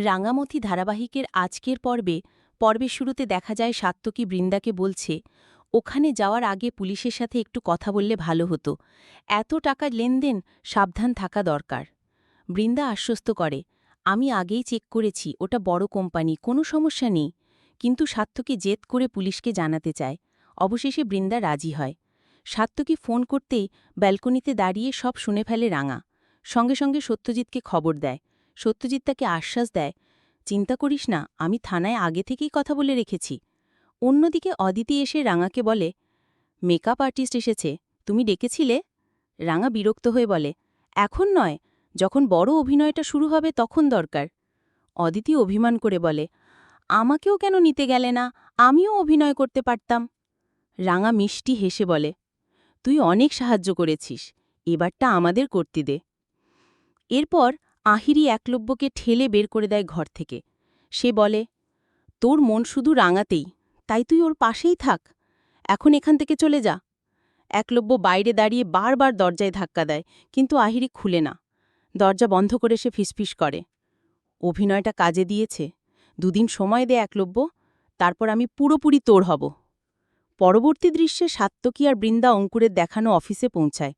রাঙামতি ধারাবাহিকের আজকের পর্বে পর্বের শুরুতে দেখা যায় সাত্তকী বৃন্দাকে বলছে, ওখানে যাওয়ার আগে পুলিশের সাথে একটু কথা বললে ভালো হতো। এত টাকা লেনদেন, সাবধান থাকা দরকার। বৃন্দা আশ্বস্ত করে, আমি আগেই চেক করেছি, ওটা বড় কোম্পানি, কোনো সমস্যা নেই। কিন্তু সাত্তকী জেদ করে পুলিশকে জানাতে চায়। অবশেষে বৃন্দা রাজি হয়। সাত্তকী ফোন করতেই ব্যালকনিতে দাঁড়িয়ে সব শুনে ফেলে রাঙা। সঙ্গে সঙ্গে সত্যজিৎকে খবর দেয় সত্যজিৎ তাকে আশ্বাস দেয়, চিন্তা করিস না, আমি থানায় আগে থেকেই কথা বলে রেখেছি। অন্যদিকে অদিতি এসে রাঙাকে বলে, মেকআপ আর্টিস্ট এসেছে, তুমি ডেকেছিলে? রাঙা বিরক্ত হয়ে বলে, এখন নয়, যখন বড় অভিনয়টা শুরু হবে তখন দরকার। অদিতি অভিমান করে বলে, আমাকেও কেন নিতে গেলে না? আমিও অভিনয় করতে পারতাম। রাঙা মিষ্টি হেসে বলে, তুই অনেক সাহায্য করেছিস, এবারটা আমাদের করতে দে। এরপর আহিরি একলব্যকে ঠেলে বের করে দেয় ঘর থেকে। সে বলে, তোর মন শুধু রাঙাতেই, তাই তুই ওর পাশেই থাক। এখন এখান থেকে চলে যা। একলব্য বাইরে দাঁড়িয়ে বারবার দরজায় ধাক্কা দেয়, কিন্তু আহিরি খুলে না। দরজা বন্ধ করে সে ফিসফিস করে। অভিনয়টা কাজে দিয়েছে। দুদিন সময় দে একলব্য, তারপর আমি পুরোপুরি তোর হব। পরবর্তী দৃশ্যে সাত্তকী আর বৃন্দা অঙ্কুরের দেখানো অফিসে পৌঁছায়।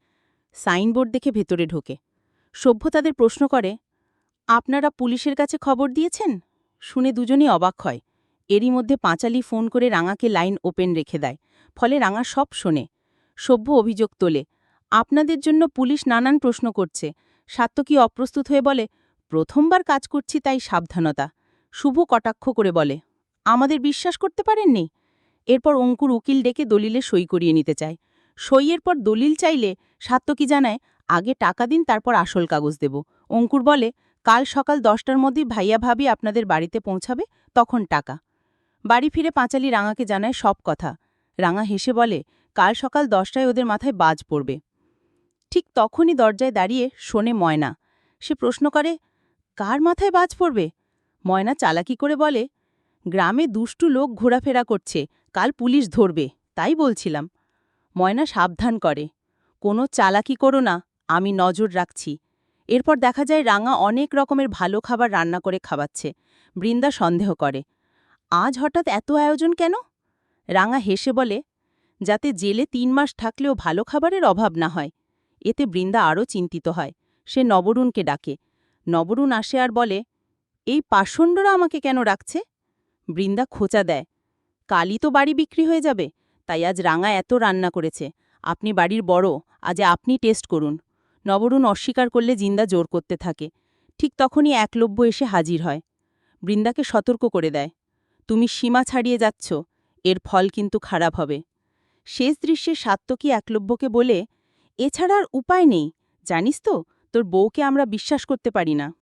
সাইনবোর্ড দেখে ভেতরে ঢোকে। সভ্য তাদের প্রশ্ন করে, আপনারা পুলিশের কাছে খবর দিয়েছেন? শুনে দুজনেই অবাক হয়। এরই মধ্যে পাঁচালি ফোন করে রাঙাকে লাইন ওপেন রেখে দেয়, ফলে রাঙা সব শোনে। সভ্য অভিযোগ তোলে, আপনাদের জন্য পুলিশ নানান প্রশ্ন করছে। সাত্তকী অপ্রস্তুত হয়ে বলে, প্রথমবার কাজ করছি তাই সাবধানতা। শুভ কটাক্ষ করে বলে, আমাদের বিশ্বাস করতে পারেননি? এরপর অঙ্কুর উকিল ডেকে দলিলে সই করিয়ে নিতে চায়। সইয়ের পর দলিল চাইলে সাত্তকী জানায় আগে টাকা দিন, তারপর আসল কাগজ দেব। অঙ্কুর বলে, কাল সকাল দশটার মধ্যেই ভাইয়া ভাবি আপনাদের বাড়িতে পৌঁছাবে, তখন টাকা। বাড়ি ফিরে পাঁচালি রাঙাকে জানায় সব কথা। রাঙা হেসে বলে, কাল সকাল দশটায় ওদের মাথায় বাজ পড়বে। ঠিক তখনই দরজায় দাঁড়িয়ে শোনে ময়না। সে প্রশ্ন করে, কার মাথায় বাজ পড়বে? ময়না চালাকি করে বলে, গ্রামে দুষ্টু লোক ঘোরাফেরা করছে, কাল পুলিশ ধরবে, তাই বলছিলাম। ময়না সাবধান করে, কোনো চালাকি করো না। আমি নজর রাখছি। এরপর দেখা যায় রাঙা অনেক রকমের ভালো খাবার রান্না করে খাওয়াচ্ছে। বৃন্দা সন্দেহ করে, আজ হঠাৎ এত আয়োজন কেন? রাঙা হেসে বলে, যাতে জেলে তিন মাস থাকলেও ভালো খাবারের অভাব না হয়। এতে বৃন্দা আরও চিন্তিত হয়। সে নবরুণকে ডাকে। নবরুণ আসে আর বলে, এই পাষণ্ডরা আমাকে কেন রাখছে? বৃন্দা খোঁচা দেয়, কালই তো বাড়ি বিক্রি হয়ে যাবে, তাই আজ রাঙা এত রান্না করেছে। আপনি বাড়ির বড়, আজ আপনি টেস্ট করুন। নবরুণ অস্বীকার করলে জিন্দা জোর করতে থাকে। ঠিক তখনই একলব্য এসে হাজির হয়। বৃন্দাকে সতর্ক করে দেয়, তুমি সীমা ছাড়িয়ে যাচ্ছ, এর ফল কিন্তু খারাপ হবে শেষ দৃশ্যে সাত্তকী একলব্যকে বলে, এছাড়া আর উপায় নেই। জানিস তো, তোর বউকে আমরা বিশ্বাস করতে পারি না।